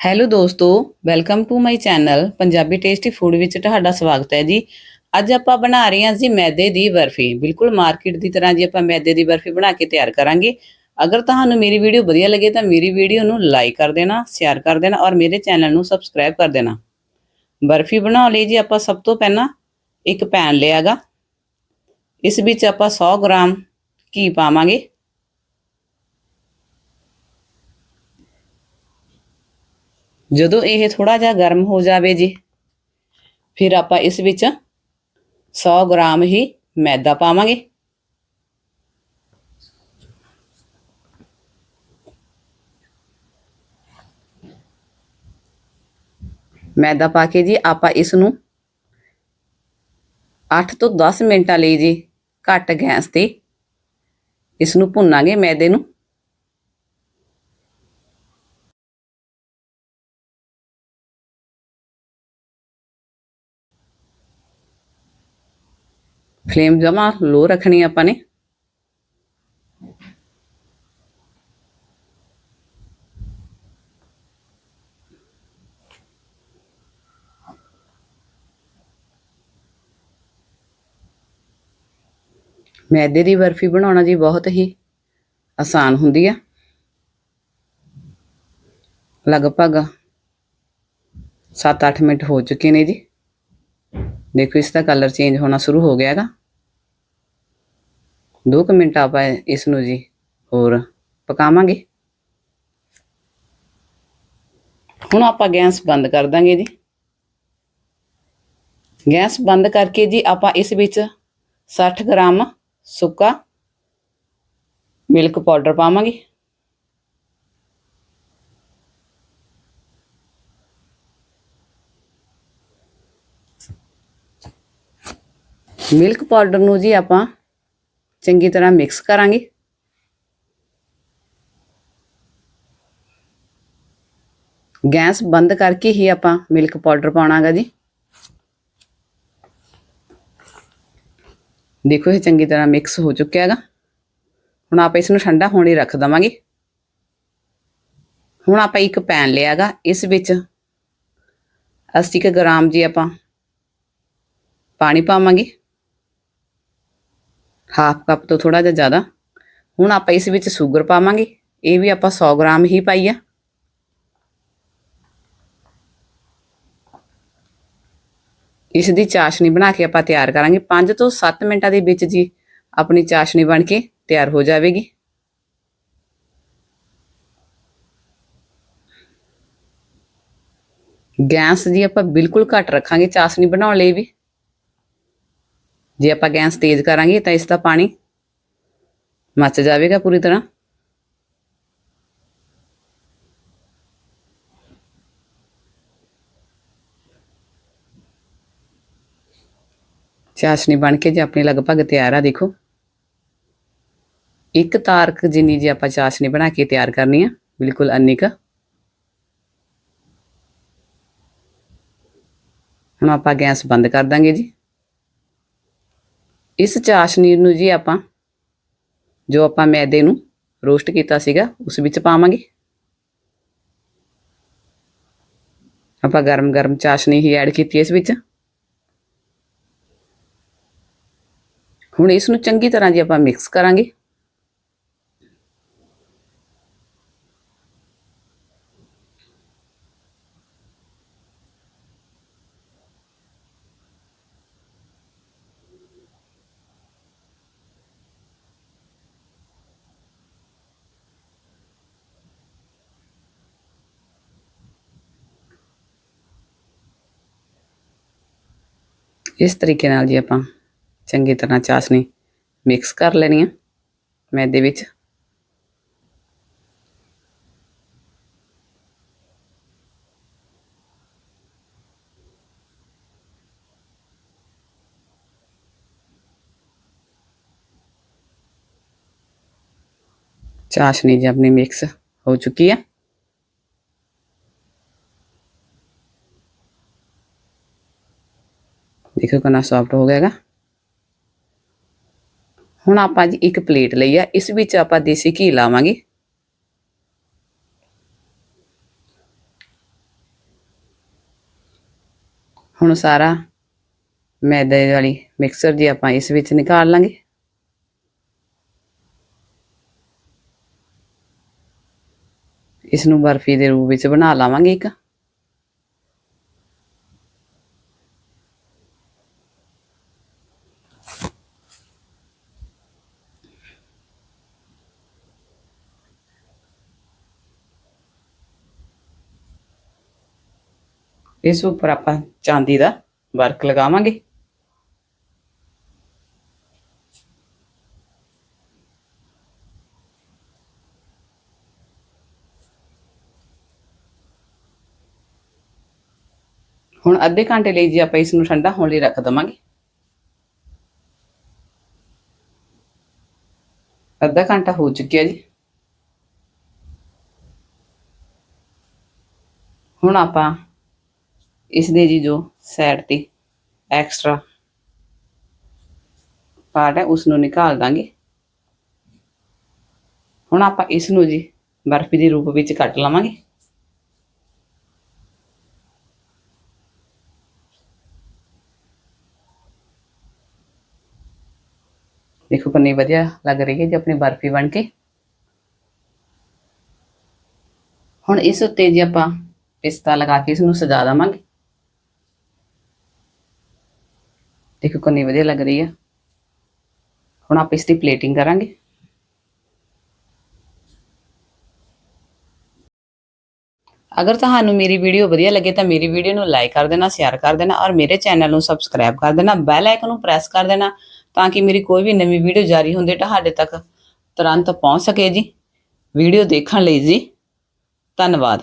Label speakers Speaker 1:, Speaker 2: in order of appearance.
Speaker 1: Hello ਦੋਸਤੋ welcome to my channel Punjabi tasty food ਵਿੱਚ ਤੁਹਾਡਾ ਸਵਾਗਤ ਹੈ ਜੀ। ਅੱਜ ਆਪਾਂ ਬਣਾ ਰਹੇ ਹਾਂ ਜੀ ਮੈਦੇ ਦੀ ਬਰਫੀ। ਬਿਲਕੁਲ ਮਾਰਕੀਟ ਦੀ ਤਰ੍ਹਾਂ ਜੀ ਆਪਾਂ ਮੈਦੇ ਦੀ ਬਰਫੀ ਬਣਾ ਕੇ ਤਿਆਰ ਕਰਾਂਗੇ। ਅਗਰ ਤੁਹਾਨੂੰ ਮੇਰੀ ਵੀਡੀਓ ਵਧੀਆ ਲੱਗੇ ਤਾਂ ਮੇਰੀ ਵੀਡੀਓ ਨੂੰ ਲਾਈਕ ਕਰ ਦੇਣਾ ਸ਼ੇਅਰ ਕਰ ਦੇਣਾ ਔਰ ਮੇਰੇ ਚੈਨਲ ਨੂੰ ਸਬਸਕ੍ਰਾਈਬ ਕਰ ਦੇਣਾ। ਬਰਫੀ ਬਣਾਉਣ ਲਈ ਜੀ ਆਪਾਂ ਸਭ ਤੋਂ ਪਹਿਲਾਂ। ਇੱਕ ਪੈਨ ਲਿਆਗਾ ਇਸ ਵਿੱਚ ਆਪਾਂ 100 ਗ੍ਰਾਮ ਘੀ ਪਾਵਾਂਗੇ। ਜਦੋਂ ਇਹ ਥੋੜਾ ਜਿਹਾ ਗਰਮ ਹੋ ਜਾਵੇ ਜੀ, ਫਿਰ ਆਪਾਂ ਇਸ ਵਿੱਚ 100 ਗ੍ਰਾਮ ਹੀ ਮੈਦਾ ਪਾਵਾਂਗੇ। ਮੈਦਾ ਪਾ ਕੇ ਜੀ ਆਪਾਂ ਇਸ ਨੂੰ 8 ਤੋਂ 10 ਮਿੰਟਾਂ ਲਈ ਜੀ ਘੱਟ ਗੈਸ ਤੇ ਇਸ ਨੂੰ ਭੁੰਨਾਂਗੇ ਮੈਦੇ ਨੂੰ। ਫਲੇਮ ਜਮਾ, ਲੋ ਰੱਖਣੀ ਆਪਾਂ ਨੇ। ਮੈਦੇ ਦੀ ਬਰਫੀ ਬਣਾਉਣਾ ਜੀ ਬਹੁਤ ਹੀ ਆਸਾਨ ਹੁੰਦੀ ਆ। ਲਗਭਗ 7-8 ਮਿੰਟ ਹੋ ਚੁੱਕੇ ਨੇ ਜੀ। ਦੇਖੋ ਇਸ ਦਾ ਕਲਰ ਚੇਂਜ ਹੋਣਾ ਸ਼ੁਰੂ ਹੋ ਗਿਆ ਹੈਗਾ। 2 ਮਿੰਟ ਆਪਾਂ ਇਸ ਨੂੰ ਜੀ ਹੋਰ ਪਕਾਵਾਂਗੇ। ਹੁਣ ਆਪਾਂ ਗੈਸ ਬੰਦ ਕਰ ਦਾਂਗੇ ਜੀ। ਗੈਸ ਬੰਦ ਕਰਕੇ ਜੀ ਆਪਾਂ ਇਸ ਵਿੱਚ 60 ਗ੍ਰਾਮ ਸੁੱਕਾ ਮਿਲਕ ਪਾਊਡਰ ਪਾਵਾਂਗੇ। ਮਿਲਕ ਪਾਊਡਰ ਨੂੰ ਜੀ ਆਪਾਂ ਚੰਗੀ ਤਰ੍ਹਾਂ ਮਿਕਸ ਕਰਾਂਗੇ। ਗੈਸ ਬੰਦ ਕਰਕੇ ਹੀ ਆਪਾਂ ਮਿਲਕ ਪਾਊਡਰ ਪਾਉਣਾਗਾ ਜੀ। ਦੇਖੋ ਇਹ ਚੰਗੀ ਤਰ੍ਹਾਂ ਮਿਕਸ ਹੋ ਚੁੱਕਿਆ ਹੈਗਾ ਹੁਣ ਆਪਾਂ ਇਸ ਨੂੰ ਠੰਡਾ ਹੋਣ ਲਈ ਰੱਖ ਦਵਾਂਗੇ। ਹੁਣ ਆਪਾਂ ਇੱਕ ਪੈਨ ਲਿਆਗਾ। ਇਸ ਵਿੱਚ 80 ਗ੍ਰਾਮ ਜੀ ਆਪਾਂ ਪਾਣੀ ਪਾਵਾਂਗੇ। ਹਾਫ ਕੱਪ ਤੋਂ ਥੋੜਾ ਜਿਹਾ ਜ਼ਿਆਦਾ। ਹੁਣ ਆਪਾਂ ਇਸ ਵਿੱਚ ਸ਼ੂਗਰ ਪਾਵਾਂਗੇ। ਇਹ ਵੀ ਆਪਾਂ 100 ਗ੍ਰਾਮ ਹੀ ਪਾਈ ਆ। ਇਸ ਦੀ ਚਾਸ਼ਨੀ ਬਣਾ ਕੇ ਆਪਾਂ ਤਿਆਰ ਕਰਾਂਗੇ। 5 ਤੋਂ 7 ਮਿੰਟਾਂ ਦੇ ਵਿੱਚ ਜੀ ਆਪਣੀ ਚਾਸ਼ਨੀ ਬਣ ਕੇ ਤਿਆਰ ਹੋ ਜਾਵੇਗੀ। ਗੈਸ ਜੀ ਆਪਾਂ ਬਿਲਕੁਲ ਘੱਟ ਰੱਖਾਂਗੇ ਚਾਸ਼ਨੀ ਬਣਾਉਣ ਲਈ ਵੀ। ਜੇ ਆਪਾਂ ਗੈਸ ਤੇਜ਼ ਕਰਾਂਗੇ ਤਾਂ ਇਸ ਦਾ ਪਾਣੀ ਮੱਚ ਜਾਵੇਗਾ ਪੂਰੀ ਤਰ੍ਹਾਂ। ਚਾਸ਼ਨੀ ਬਣ ਕੇ ਜੇ ਆਪਣੀ ਲਗਭਗ ਤਿਆਰ ਆ, ਦੇਖੋ। ਇੱਕ ਤਾਰਕ ਜਿੰਨੀ ਜੇ ਆਪਾਂ ਚਾਸ਼ਨੀ ਬਣਾ ਕੇ ਤਿਆਰ ਕਰਨੀ ਆ, ਬਿਲਕੁਲ ਅੰਨੀ ਕੁ ਹੁਣ ਆਪਾਂ ਗੈਸ ਬੰਦ ਕਰ ਦਾਂਗੇ ਜੀ। ਇਸ ਚਾਸ਼ਨੀ ਨੂੰ ਜੀ ਆਪਾਂ ਜੋ ਆਪਾਂ ਮੈਦੇ ਨੂੰ ਰੋਸਟ ਕੀਤਾ ਸੀਗਾ, ਉਸ ਵਿੱਚ ਪਾਵਾਂਗੇ। ਆਪਾਂ ਗਰਮ-ਗਰਮ ਚਾਸ਼ਨੀ ਹੀ ਐਡ ਕੀਤੀ ਇਸ ਵਿੱਚ। ਹੁਣ ਇਸ ਨੂੰ ਚੰਗੀ ਤਰ੍ਹਾਂ ਜੀ ਆਪਾਂ ਮਿਕਸ ਕਰਾਂਗੇ। ਇਸ ਤਰੀਕੇ ਨਾਲ ਜੀ ਆਪਾਂ ਚੰਗੀ ਤਰ੍ਹਾਂ ਚਾਸ਼ਨੀ ਮਿਕਸ ਕਰ ਲੈਣੀ ਆ ਮੈਦੇ ਵਿੱਚ ਚਾਸ਼ਨੀ ਜੀ ਆਪਣੀ ਮਿਕਸ ਹੋ ਚੁੱਕੀ ਹੈ ਦੇਖੋ ਕਿੰਨਾ ਸੌਫਟ ਹੋ ਗਿਆਗਾ ਹੁਣ ਆਪਾਂ ਜੀ ਇੱਕ ਪਲੇਟ ਲਈ ਆ, ਇਸ ਵਿੱਚ ਆਪਾਂ ਦੇਸੀ ਘੀ ਲਾਵਾਂਗੇ। ਹੁਣ ਸਾਰਾ ਮੈਦੇ ਵਾਲੀ ਮਿਕਸਰ ਜੀ ਆਪਾਂ ਇਸ ਵਿੱਚ ਨਿਕਾਲ ਲਾਂਗੇ। ਇਸ ਨੂੰ ਬਰਫੀ ਦੇ ਰੂਪ ਵਿੱਚ ਬਣਾ ਲਾਵਾਂਗੇ ਇੱਕ। ਇਸ ਉੱਪਰ ਆਪਾਂ ਚਾਂਦੀ ਦਾ ਵਰਕ ਲਗਾਵਾਂਗੇ। ਹੁਣ ਅੱਧੇ ਘੰਟੇ ਲਈ ਜੀ ਆਪਾਂ ਇਸ ਨੂੰ ਠੰਡਾ ਹੋਣ ਲਈ ਰੱਖ ਦਵਾਂਗੇ। ਅੱਧਾ ਘੰਟਾ ਹੋ ਚੁੱਕਿਆ ਜੀ। ਹੁਣ ਆਪਾਂ ਇਸ ਦੇ ਜੀ ਜੋ ਸਾਈਡ ਤੇ ਐਕਸਟਰਾ ਪਾਰਟ ਹੈ ਉਸ ਨੂੰ ਨਿਕਾਲ ਦਾਂਗੇ। ਹੁਣ ਆਪਾਂ ਇਸ ਨੂੰ ਜੀ ਬਰਫੀ ਦੇ ਰੂਪ ਵਿੱਚ ਕੱਟ ਲਵਾਂਗੇ। ਦੇਖੋ ਕਿੰਨੀ ਵਧੀਆ ਲੱਗ ਰਹੀ ਹੈ ਜੀ ਆਪਣੀ ਬਰਫੀ ਬਣ ਕੇ। ਹੁਣ ਇਸ ਉੱਤੇ ਜੀ ਆਪਾਂ ਪਿਸਤਾ ਲਗਾ ਕੇ ਇਸ ਨੂੰ ਸਜਾ ਦਵਾਂਗੇ। ਦੇਖੋ ਕਿੰਨੀ ਵਧੀਆ ਲੱਗ ਰਹੀ ਹੈ ਹੁਣ ਆਪਾਂ ਇਸ ਦੀ ਪਲੇਟਿੰਗ ਕਰਾਂਗੇ। ਅਗਰ ਤੁਹਾਨੂੰ ਮੇਰੀ ਵੀਡੀਓ ਵਧੀਆ ਲੱਗੇ ਤਾਂ ਮੇਰੀ ਵੀਡੀਓ ਨੂੰ ਲਾਈਕ ਕਰ ਦੇਣਾ ਸ਼ੇਅਰ ਕਰ ਦੇਣਾ ਔਰ ਮੇਰੇ ਚੈਨਲ ਨੂੰ ਸਬਸਕ੍ਰਾਈਬ ਕਰ ਦੇਣਾ ਬੈਲ ਆਈਕਨ ਨੂੰ ਪ੍ਰੈਸ ਕਰ ਦੇਣਾ ਤਾਂ ਕਿ ਮੇਰੀ ਕੋਈ ਵੀ ਨਵੀਂ ਵੀਡੀਓ ਜਾਰੀ ਹੁੰਦੇ ਤੁਹਾਡੇ ਤੱਕ ਤੁਰੰਤ ਪਹੁੰਚ ਸਕੇ ਜੀ। ਵੀਡੀਓ ਦੇਖਣ ਲਈ ਜੀ। ਧੰਨਵਾਦ।